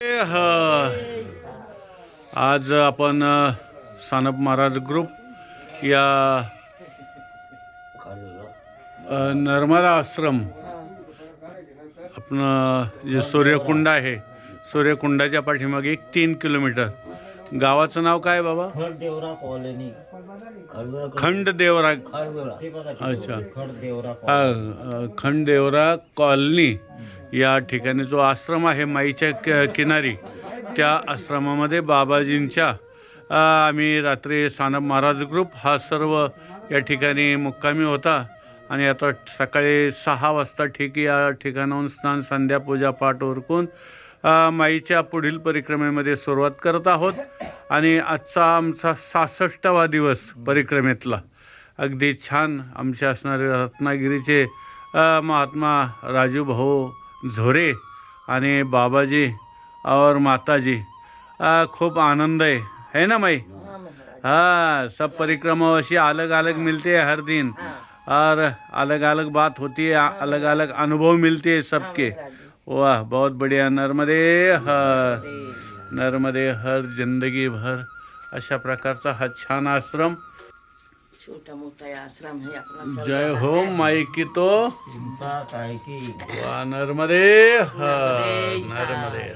ह. आज आपण सानप महाराज ग्रुप या नर्मदा आश्रम आपण जे सूर्यकुंड आहे सूर्यकुंडाच्या पाठीमागे एक तीन किलोमीटर गावाचं नाव काय बाबा खडदेवरा कॉलनी खडदेवरा. अच्छा. खडदेवरा कॉलनी या ठिकाणी जो आश्रम आहे माईच्या क किनारी त्या आश्रमामध्ये बाबाजींच्या आम्ही रात्री सानप महाराज ग्रुप हा सर्व या ठिकाणी मुक्कामी होता. आणि आता सकाळी सहा वाजता ठीक या ठिकाणाहून स्नान संध्या पूजा पाठ उरकून माईच्या पुढील परिक्रमेमध्ये सुरुवात करत आहोत. आणि आजचा आमचा सहासष्टावा दिवस परिक्रमेतला. अगदी छान आमचे असणारे रत्नागिरीचे महात्मा राजू भाऊ झोरे आणि बाबाजी और माताजी. खूप आनंद है है ना माई? हाँ सब परिक्रमा वैसी अलग अलग मिलती है हर दिन. और अलग अलग बात होती है अलग अलग अनुभव मिलते हैं सबके. वाह बहुत बढ़िया. नर्मदे हर नर्मदे हर जिंदगी भर. अशा प्रकारचा हा छान आश्रम. छोटा मोठा आश्रम है अपना जय हो माई की तो. हर नर्मदे हर नर्मदे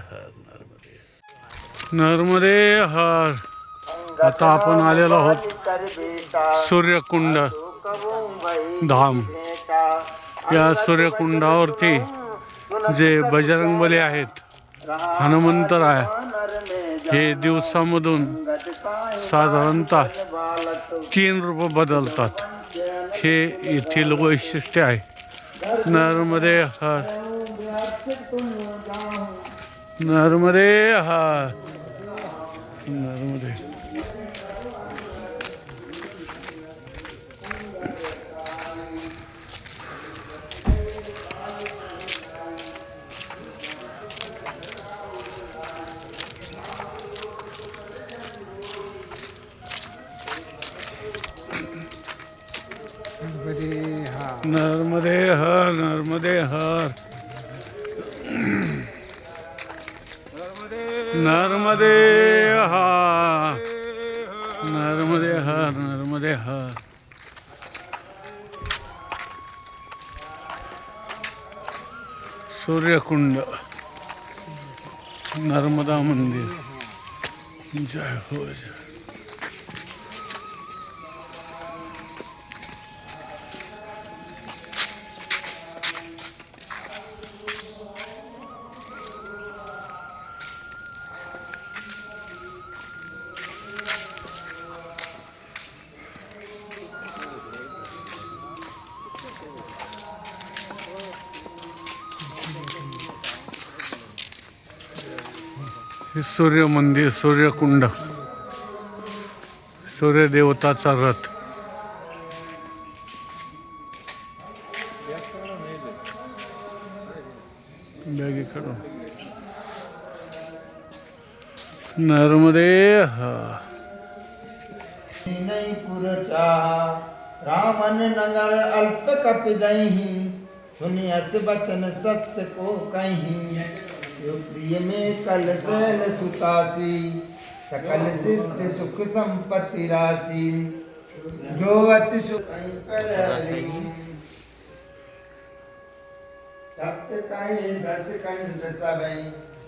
नर्मदे हर. आता आपण आलेलो आहोत सूर्यकुंड धाम. या सूर्यकुंडावरती जे बजरंगबली आहेत हनुमंतराय हे दिवसामधून साधारणतः तीन रूप बदलतात. हे येथील वैशिष्ट्य आहे. नर्मदे हर नर्मदे हर नर्मदे नर्मदे हर नर्मदे हर। नर्मदे हर नर्मदे हर नर्मदे हर। सूर्यकुंड नर्मदा मंदिर। जय हो जय हो। सूर्य मंदिर सूर्यकुंड सूर्यदेवताचा रथ. नर्मदे रामन नगर अल्प कपिदही सुनि अस बचन सत्य को कहीं। प्रिय में कल सैल सुतासी सकल सिद्ध सुख संपत्ति राशि। जो अति सुख कर सत्य कहे दस कंठ सबई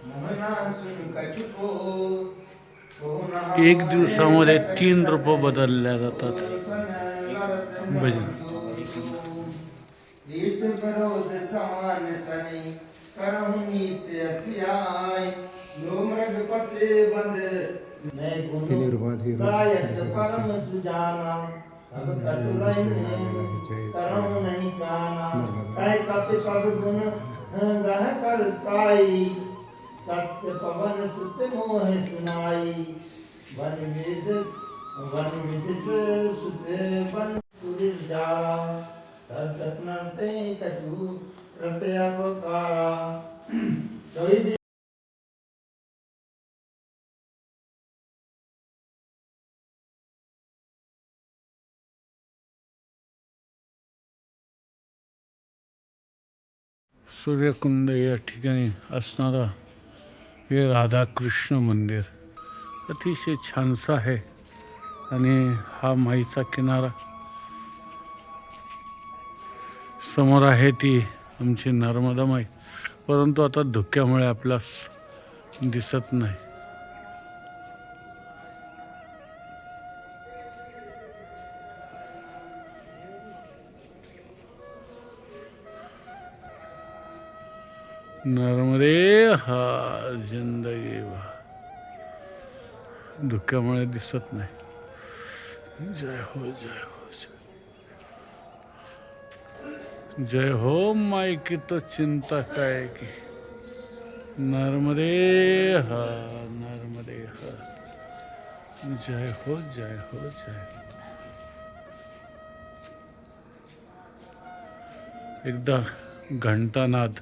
मोहना सुन कछुको एक दिवसामध्ये तीन रूप बदलल्या जातात. भजन. कर ताई सत्य पवन सुत मोह सुनाई वन वेद वन विद सुत वन पुरुष जाला तत्नते कछु प्रत्यय सूर्यकुंड या ठिकाणी असणारा हे राधाकृष्ण मंदिर अतिशय छानसं आहे आणि हा माईचा किनारा समोर आहे ती आमची नर्मदा माई. परंतु आता धुक्यामुळे आपल्यास दिसत नाही. नर्मदे हा जिंदगी भा धुक्यामुळे दिसत नाही. जय हो जय हो. जय हो माई की तो चिंता काय की? नर्मदे हा नर्मदे ह. जय हो जय हो जय हो. एकदा घंटानाद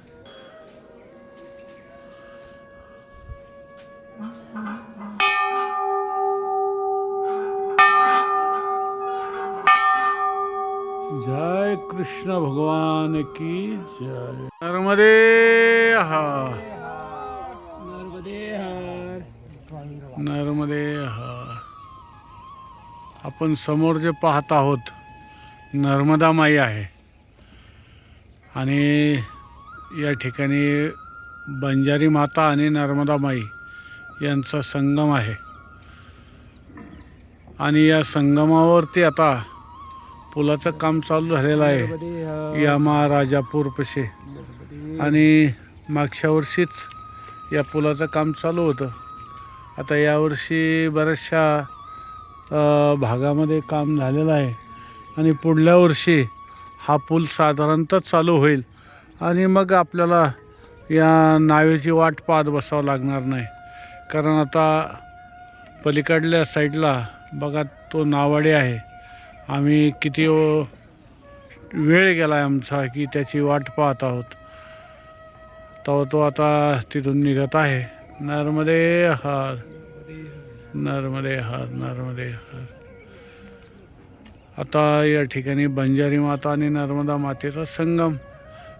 कृष्ण भगवान की जय। नर्मदे हा नर्मदे हा आपण समोर जे पाहत आहोत नर्मदा माई आहे. आणि या ठिकाणी बंजारी माता आणि नर्मदा माई यांचा संगम आहे. आणि या संगमावरती आता पुलाचं काम चालू झालेलं आहे. या महाराजापूर पशे. आणि मागच्या वर्षीच या पुलाचं काम चालू होतं. आता यावर्षी बऱ्याचशा भागामध्ये काम झालेलं आहे. आणि पुढल्या वर्षी हा पूल साधारणतः चालू होईल. आणि मग आपल्याला या नावेची वाट पाहत बसावं लागणार नाही. कारण आता पलीकडल्या साईडला बघा तो नावाडे आहे. आम्ही किती वेळ गेला आहे आमचा की त्याची वाट पाहत आहोत. तेव्हा तो आता तिथून निघत आहे. नर्मदे हार नर्मदे हार नर्मदे हार. आता या ठिकाणी बंजारी माता आणि नर्मदा मातेचा संगम.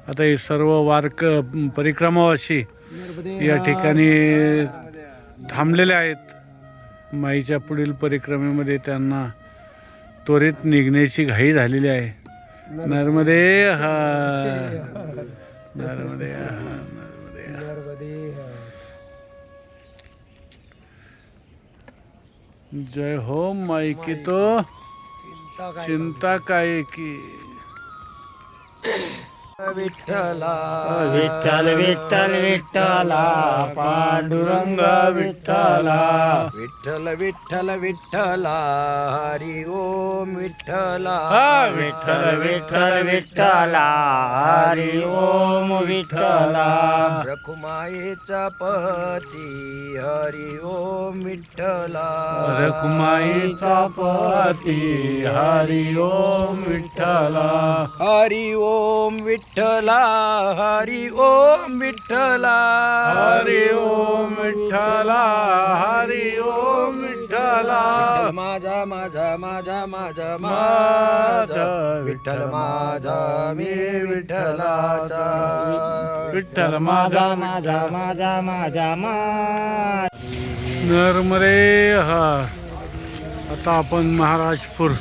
आता हे सर्व वारक परिक्रमावासी या ठिकाणी थांबलेले आहेत. माईच्या पुढील परिक्रमेमध्ये त्यांना त्वरित निघण्याची घाई झालेली आहे. नर्मदे हा. नर्मदे हा नर्मदे. जय हो माई की तो. चिंता काय की? विठ्ठला. विठ्ठल विठ्ठल विठ्ठला पांडुरंग विठ्ठला. विठ्ठल विठ्ठल विठ्ठला हरी ओम विठ्ठला. विठ्ठल विठ्ठल विठ्ठला हरी ओम विठ्ठला. रखुमाईचा पती हरी ओम विठ्ठला. रखुमाईचा पती हरी ओम विठ्ठला. हरी ओम विठ्ठला. हरी ओम विठ्ठला हरी ओम विठ्ठला हरी ओम विठ्ठला माझा माझा माझा माझा माझा विठ्ठल माझा मी विठ्ठलाचा. विठ्ठल माझा माझा माझा माझा मा नर्मदे हा. आता आपण महाराजपूर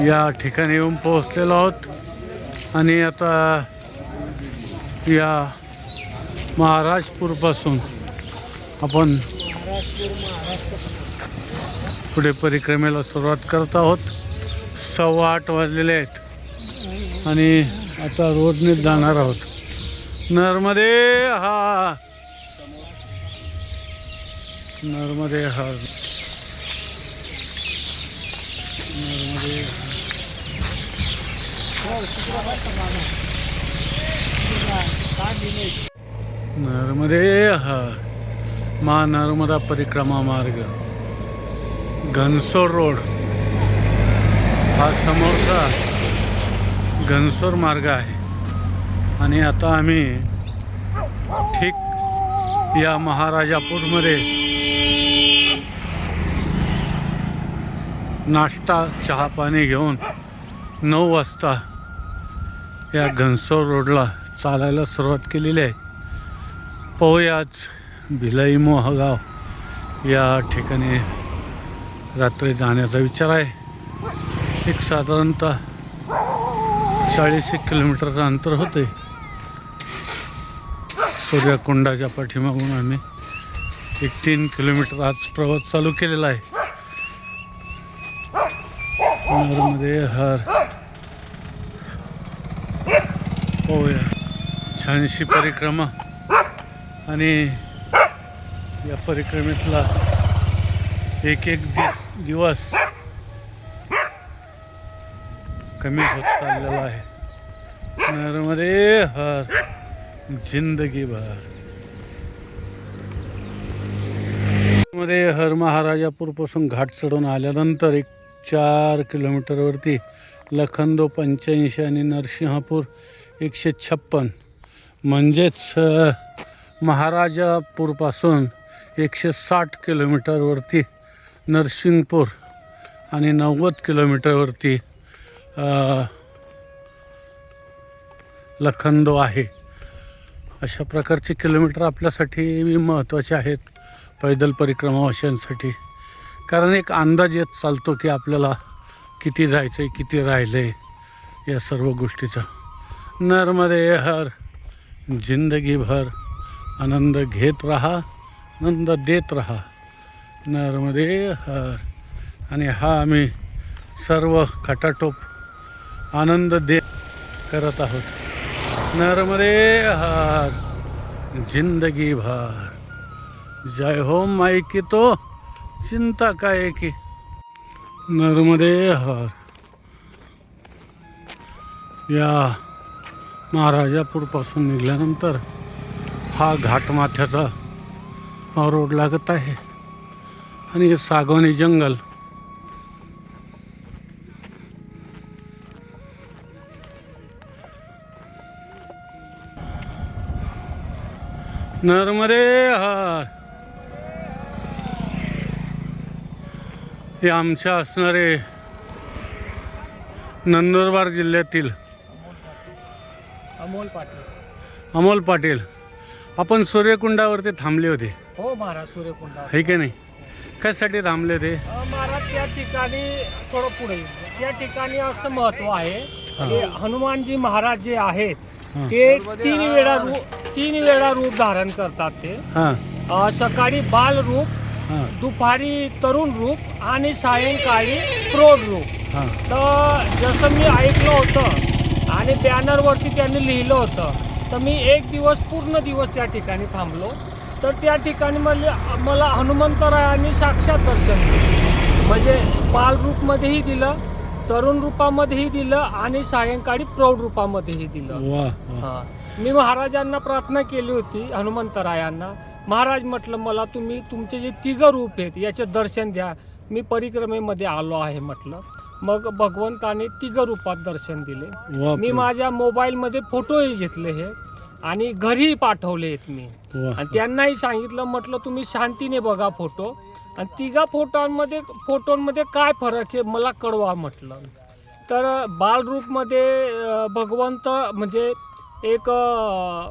या ठिकाणी येऊन पोहोचलेलो आहोत. आणि आता या महाराजपूरपासून आपण पुढे परिक्रमेला सुरुवात करत आहोत. सव्वा आठ वाजलेले आहेत. आणि आता रोडने जाणार आहोत. नर्मदे हा. नर्मदे हा. नर्मदे मा नर्मदा परिक्रमा मार्ग घनसोर रोड. हा समोरचा घनसोर मार्ग आहे. आणि आता आम्ही ठीक या महाराजापूरमध्ये नाश्ता चहा पाणी घेऊन नऊ वाजता या घनसोर रोडला चालायला सुरुवात केलेली आहे. पोहयाच भिलाई मोहगाव या ठिकाणी रात्री जाण्याचा विचार आहे. एक साधारणतः चाळीस एक किलोमीटरचं अंतर होते सूर्यकुंडाच्या पाठीमागून आम्ही एक तीन किलोमीटर आज प्रवास चालू केलेला आहे. नर्मदे हर. होया. छानशी परिक्रमा. आणि या परिक्रमेतला एक एक दिस दिवस कमी होत चाललेला आहे. नर्मदे हर. जिंदगी भर. मध्ये हर महाराजापूरपासून घाट चढून आल्यानंतर एक चार किलोमीटरवरती लखंदो पंच्याऐंशी आणि नरसिंहपूर एकशे छप्पन. म्हणजेच महाराजापूरपासून एकशे साठ किलोमीटरवरती नरसिंगपूर आणि नव्वद किलोमीटरवरती लखनदो लखंदो आहे. अशा प्रकारचे किलोमीटर आपल्यासाठी महत्त्वाचे आहेत पैदल परिक्रमावाशांसाठी कारण एक अंदाज येत चालतो की आपल्याला किती जायचं आहे किती राहिलं आहे या सर्व गोष्टीचा. नर्मदे हर जिंदगीभर आनंद घेत राहा आनंद देत राहा. नर्मदे हर आणि हा आम्ही सर्व खटाटोप आनंद दे करत आहोत. नर्मदे हर जिंदगी भर. जय हो माई की तो. चिंता काय की? नर्मदे हर। या महाराजापूरपासून निघाल्यानंतर हा घाटमाथ्याचा रोड लागत आहे आणि हे सागवानी जंगल। नर्मदे हर। हे आमच्या असणारे नंदुरबार जिल्ह्यातील अमोल पाटील. अमोल पाटील. आपण सूर्यकुंडावरती थांबले होते. हो महाराज सूर्यकुंडा हे की नाही? कशासाठी थांबले ते महाराज त्या ठिकाणी थोडं पुढे. त्या ठिकाणी असं महत्त्व आहे की हनुमानजी महाराज जे आहेत. ते तीन वेळा रूप तीन वेळा रूप धारण करतात ते. हां. सकाळी बाल रूप दुपारी तरुण रूप आणि सायंकाळी प्रौढ रूप. तर जसं मी ऐकलं होतं आणि बॅनरवरती त्यांनी लिहिलं होतं तर मी एक दिवस पूर्ण दिवस त्या ठिकाणी थांबलो. तर त्या ठिकाणी मला मला हनुमंतरायांनी साक्षात दर्शन दिलं. म्हणजे बालरूपमध्येही दिलं तरुण रूपामध्येही दिलं आणि सायंकाळी प्रौढ रूपामध्येही दिलं. मी महाराजांना प्रार्थना केली होती हनुमंतरायांना. महाराज म्हटलं मला तुम्ही तुमचे जे तिघ रूप आहेत याचे दर्शन द्या. मी परिक्रमेमध्ये आलो आहे म्हटलं. मग भगवंताने तिघ रूपात दर्शन दिले. मी माझ्या मोबाईलमध्ये फोटोही घेतले हे आणि घरीही पाठवले आहेत मी. आणि त्यांनाही सांगितलं म्हटलं तुम्ही शांतीने बघा फोटो. आणि तिघा फोटोंमध्ये फोटोंमध्ये काय फरक आहे मला कळवा म्हटलं. तर बालरूपमध्ये भगवंत म्हणजे एक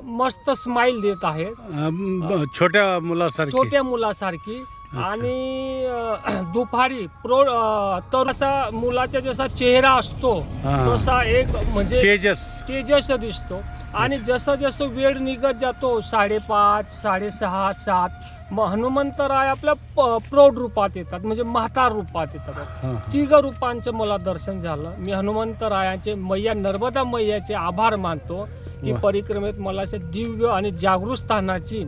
मस्त स्माइल देत अं, ब- छोट्या मुलासारखी. छोट्या मुलासारखी. आणि अं, दुपारी प्रो अं, तर असा मुलाचा जसा चेहरा असतो हा. तसा एक म्हणजे तेजस. तेजस दिसतो. आणि जसं जसं वेळ निघत जातो साडेपाच साडेसहा सात मग हनुमंतराय आपल्या प- प्रौढ रूपात येतात म्हणजे म्हातार रूपात येतात. हां तिघ रूपांचं मला दर्शन झालं. मी हनुमंतरायाचे मैया नर्मदा मैयाचे आभार मानतो. की. परिक्रमेत मला असे दिव्य आणि जागृत स्थानाची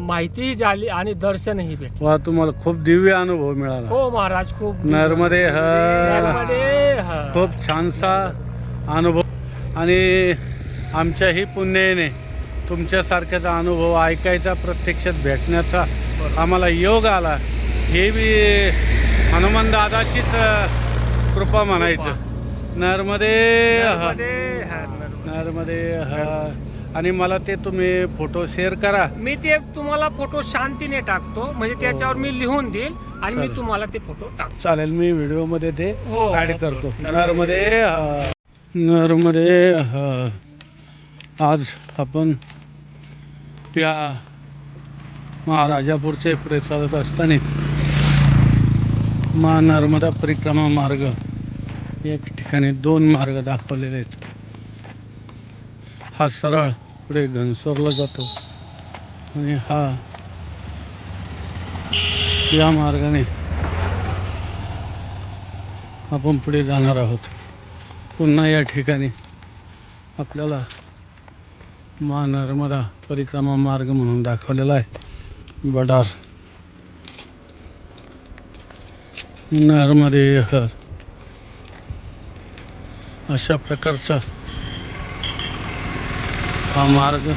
माहितीही झाली आणि दर्शनही भेटलं. वा तुम्हाला खूप दिव्य अनुभव मिळाला. हो महाराज खूप नर्मदे हर. नर्मदे हर. खूप छानसा अनुभव. आणि आमच्याही पुण्याने तुमच्यासारख्याचा अनुभव ऐकायचा प्रत्यक्षात भेटण्याचा आम्हाला योग आला. हे बी हनुमान दादाचीच कृपा म्हणायचं. नर्मदे हर. नर्मदे हर, हर आणि मला ते तुम्ही फोटो शेअर करा मी ते तुम्हाला फोटो शांतीने टाकतो म्हणजे त्याच्यावर मी लिहून देईल आणि मी चालेल. तुम्हाला ते फोटो टाकतो चालेल मी व्हिडिओमध्ये ते हो. ॲड करतो नर्मदे हर. नर्मदे हर. आज आपण या महाराजापूरचे पुढे चालत असताना मा नर्मदा परिक्रमा मार्ग एक ठिकाणी दोन मार्ग दाखवलेले आहेत हा सरळ पुढे घनसोरला जातो. आणि हा या मार्गाने आपण पुढे जाणार आहोत. पुन्हा या ठिकाणी आपल्याला मा नर्मदा परिक्रमा मार्ग म्हणून दाखवलेला आहे. बडार. नर्मदे हर अशा प्रकारचा हा मार्ग.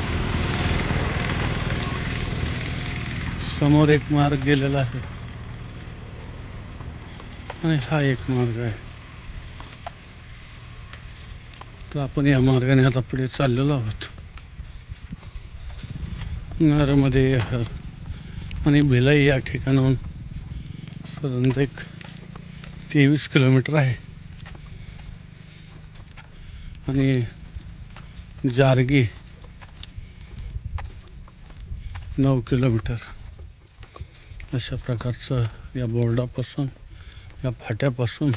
समोर एक मार्ग गेलेला आहे. आणि हा एक मार्ग आहे. तर आपण या मार्गाने आता पुढे चाललेलो आहोत. नरमध्ये हर आणि भिलाई या ठिकाणाहून साधारणतः एक तेवीस किलोमीटर आहे. आणि जारगी नऊ किलोमीटर. अशा प्रकारचं या बोर्डापासून या फाट्यापासून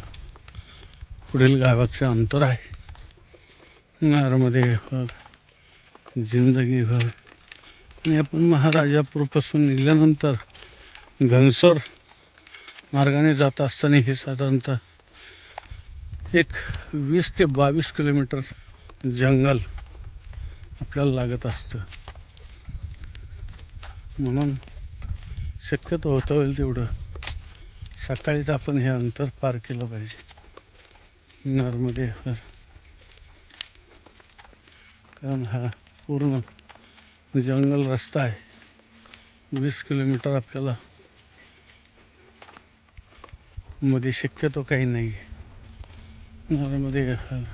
पुढील गावाचं अंतर आहे. नरमध्ये जिंदगीभर आणि आपण महाराजापूरपासून निघाल्यानंतर घनसोर मार्गाने जात असताना हे साधारणतः एक वीस ते बावीस किलोमीटर जंगल आपल्याला लागत असतं. म्हणून शक्यतो होतं होईल तेवढं. सकाळीच आपण हे अंतर पार केलं पाहिजे. नर्मदे हर. कारण हा पूर्ण म्हणजे जंगल रस्ता आहे. वीस किलोमीटर आपल्याला मध्ये शक्यतो काही नाही नर्मदे हर.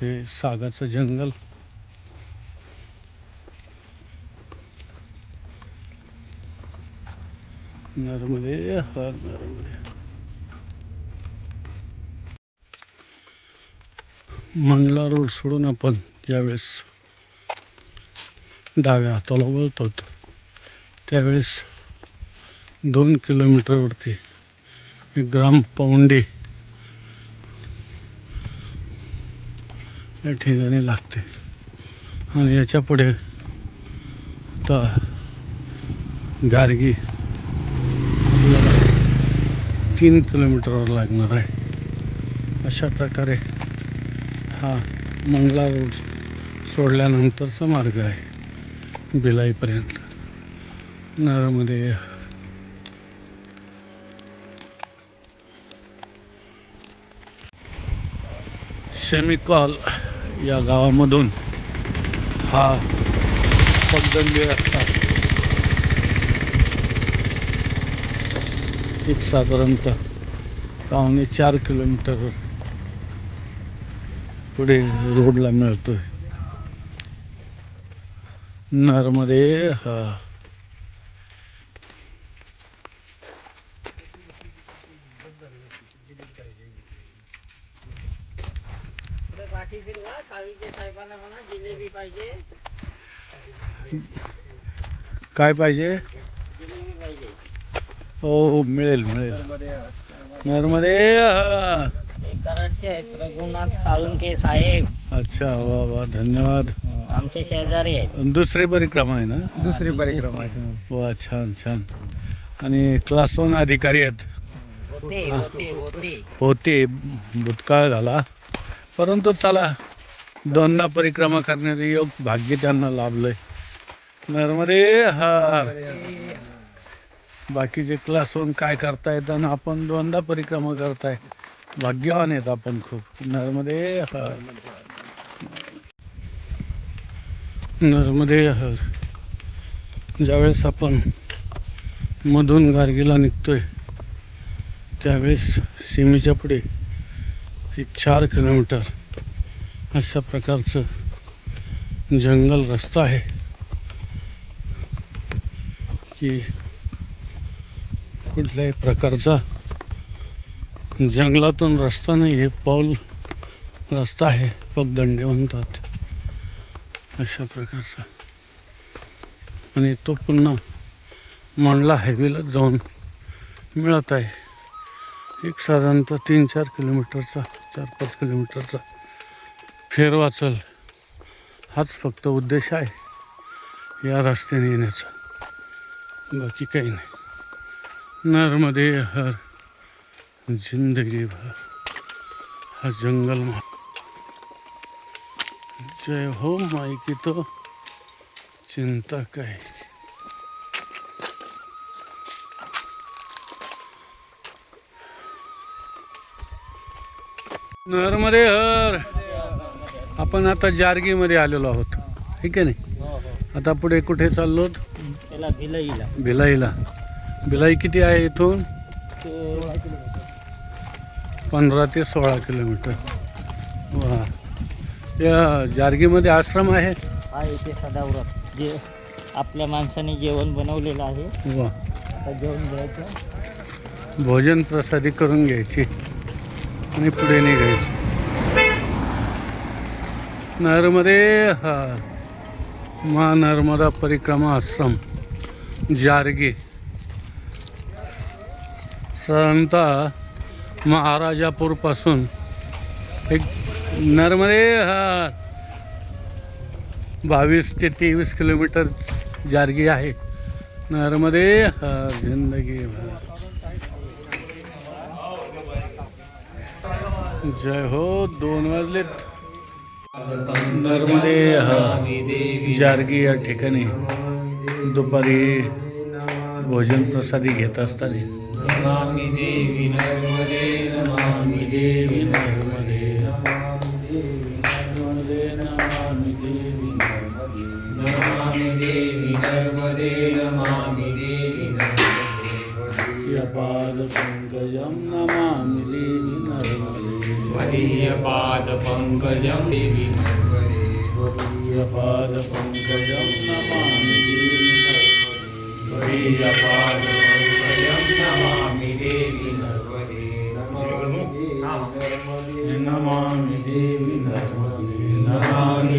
हे सागाचं जंगल. नर्मदे हर नर्मदे मंडला रोड सोडून आपण ज्यावेळेस डाव्या हाताला वळतो त्यावेळेस दोन किलोमीटरवरती एक ग्राम पाऊंडे या ठिकाणी लागते. आणि याच्यापुढे आता गार्गी तीन किलोमीटरवर लागणार आहे. अशा प्रकारे हा मंगला रोड सोडल्यानंतरचा मार्ग आहे. भिलाईपर्यंत. नरमध्ये सेमिकॉल या गावामधून हा पगदंडी रस्ता एक साधारणतः पावणे चार किलोमीटर पुढे रोडला मिळतोय. नरमध्ये हा. साहेबांना म्हणा जिलेबी पाहिजे काय पाहिजे? हो हो मिळेल मिळेल. नर्मदे रघुनाथ साळुंके साहेब. अच्छा वा वा धन्यवाद. आमचे शेजारी आहेत. दुसरी परिक्रमा आहे ना? दुसरी परिक्रमा आहे. वा छान छान. आणि क्लास वन अधिकारी आहेत. होते होते होते. होते भूतकाळ झाला. परंतु चला दोनदा परिक्रमा करण्याचे योग भाग्य त्यांना लाभलंय. नर्मदे हा. बाकीचे क्लास वन काय करतायत आणि आपण दोनदा परिक्रमा करताय. भाग्यवान आहेत आपण खूप. नर्मदे हर नर्मदे हर ज्यावेळेस आपण मधून गार्गीला निघतोय त्यावेळेस सीमेच्या पुढे एक चार किलोमीटर अशा प्रकारचं जंगल रस्ता आहे. की कुठल्याही प्रकारचा जंगलातून रस्ता नाही आहे पाऊल रस्ता आहे पगदंडे म्हणतात. अशा प्रकारचा. आणि तो पुन्हा मांडला हायवेला जाऊन मिळत आहे. एक साधारणतः तीन चार किलोमीटरचा चार पाच किलोमीटरचा फेर वाचल हाच फक्त उद्देश आहे या रस्त्याने येण्याचा. बाकी काही नाही. नर्मदे हर जिंदगी भर हा जंगल मा। जय हो माई की तो चिंता काय नर्मदे हर आपण आता जारगीमध्ये आलेलो आहोत ठीक आहे नाही? आता पुढे कुठे चाललो भिलईला. भिलाईला. भिलाई किती आहे इथून? पंधरा ते सोळा किलोमीटर. वा. या जारगीमध्ये आश्रम आहे? हा इथे सदाव्रत. जे आपल्या माणसाने जेवण बनवलेलं आहे वा. आता जेवण घ्यायचं. भोजन प्रसादी करून घ्यायची आणि पुढे निघायची. नर्मदे हार मा नर्मदा परिक्रमा आश्रम जारगी. साधारणतः महाराजापूरपासून. एक नर्मदे हा बावीस ते तेवीस किलोमीटर जारगी आहे. नर्मदे हा जिंदगी जय हो दोन वाजलेत. नर्मदे हा जारगी या ठिकाणी. दुपारी भोजन प्रसादी घेत असताना. नमामि देवी नर्मदे नमामि देवी नर्मदे नमामि देवी नर्मदे नमामि देवी नर्मदे नमामि देवी नर्मदे। यपाद पंकजं नमामि देवी नर्मदे। मदीयपादपङ्कजं देवि नर्मदे यपाद पंकजं नमामि देवी नमामि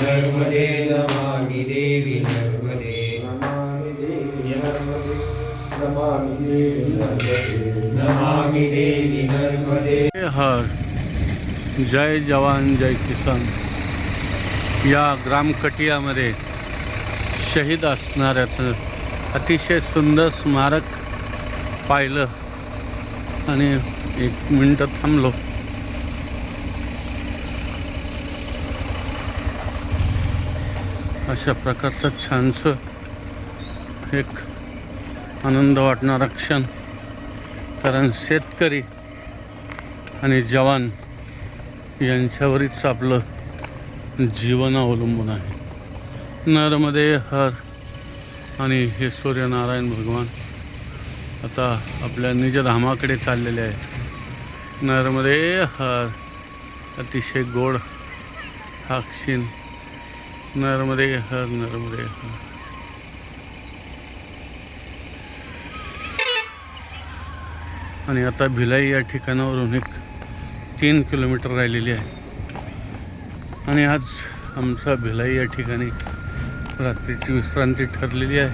नर्मदे नमामि देवी नर्मदे नमामि नर्मदे नमामि नर्मदे। नमामि नर्मदे हर जय जवान जय किसान। या ग्रामकटियामध्ये शहीद असणाऱ्याचं अतिशय सुंदर स्मारक पाहिलं. आणि एक मिनटं थांबलो. अशा प्रकारचं छानसं एक आनंद वाटणारा क्षण. कारण शेतकरी आणि जवान यांच्यावरच आपलं जीवन अवलंबून आहे. नरमध्ये हर आणि हे सूर्यनारायण भगवान आता आपल्या निजधामाकडे चाललेले आहेत. नर्मदे हर अतिशय गोड हा क्षीण. नर्मदे हर नर्मदे हर. आणि आता भिलाई या ठिकाणावरून एक तीन किलोमीटर राहिलेली आहे. आणि आज आमचा भिलाई या ठिकाणी रात्रीची विश्रांती ठरलेली आहे.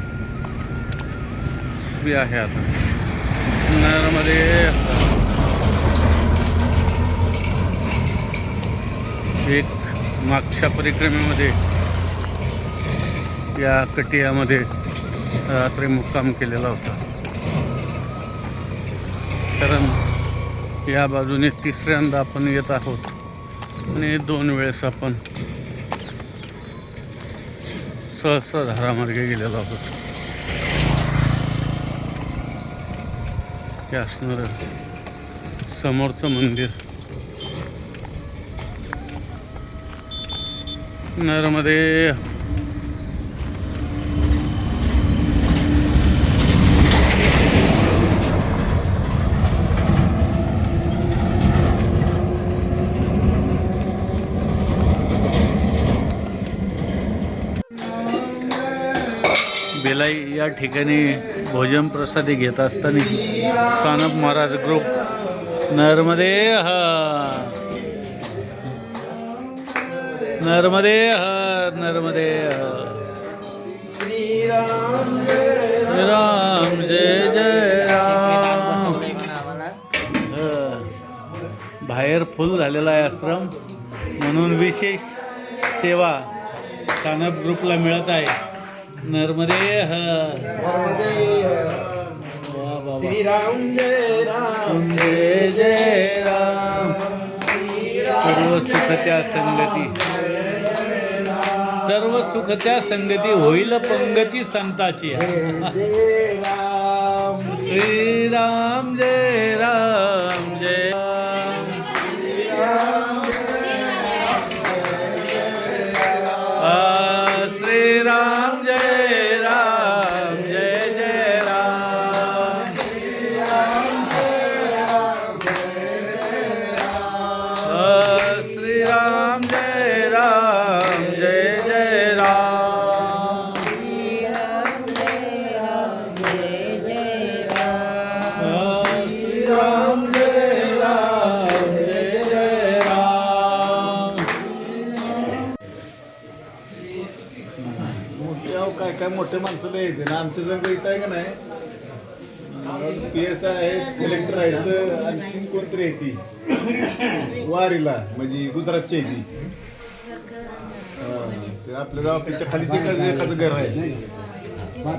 बी आहे आता. उन्हाळ्यामध्ये एक मागच्या परिक्रमेमध्ये या कटियामध्ये रात्री मुक्काम केलेला होता. कारण या बाजूने तिसऱ्यांदा आपण येत आहोत. आणि दोन वेळेस आपण सहस्रधारामार्गे गेलेलो आहोत. ते असणारं समोरचं मंदिर. नरमध्ये बेलाई या ठिकाणी भोजन प्रसादी घेत असताना सानप महाराज ग्रुप नर्मदे ह. नर्मदे हर नर्मदे ह. श्री राम जय जय. राम बाहेर फुल झालेला आहे आश्रम म्हणून विशेष सेवा सानप ग्रुपला मिळत आहे. नर्मदे नर्मदे श्री राम जय राम. जय जय राम. सर्व सुख त्या संगती. सर्व सुख त्या संगती होईल पंगती संताची. श्रीराम जय राम. जय राम. आमच्या जर इथं आहे का नाही पी एस आय आहेत कलेक्टर आहेत आणखी कोणतरी येते वारीला म्हणजे गुजरातची आहे ती. ते आपल्या खालीच एखादं एखादं घर आहे.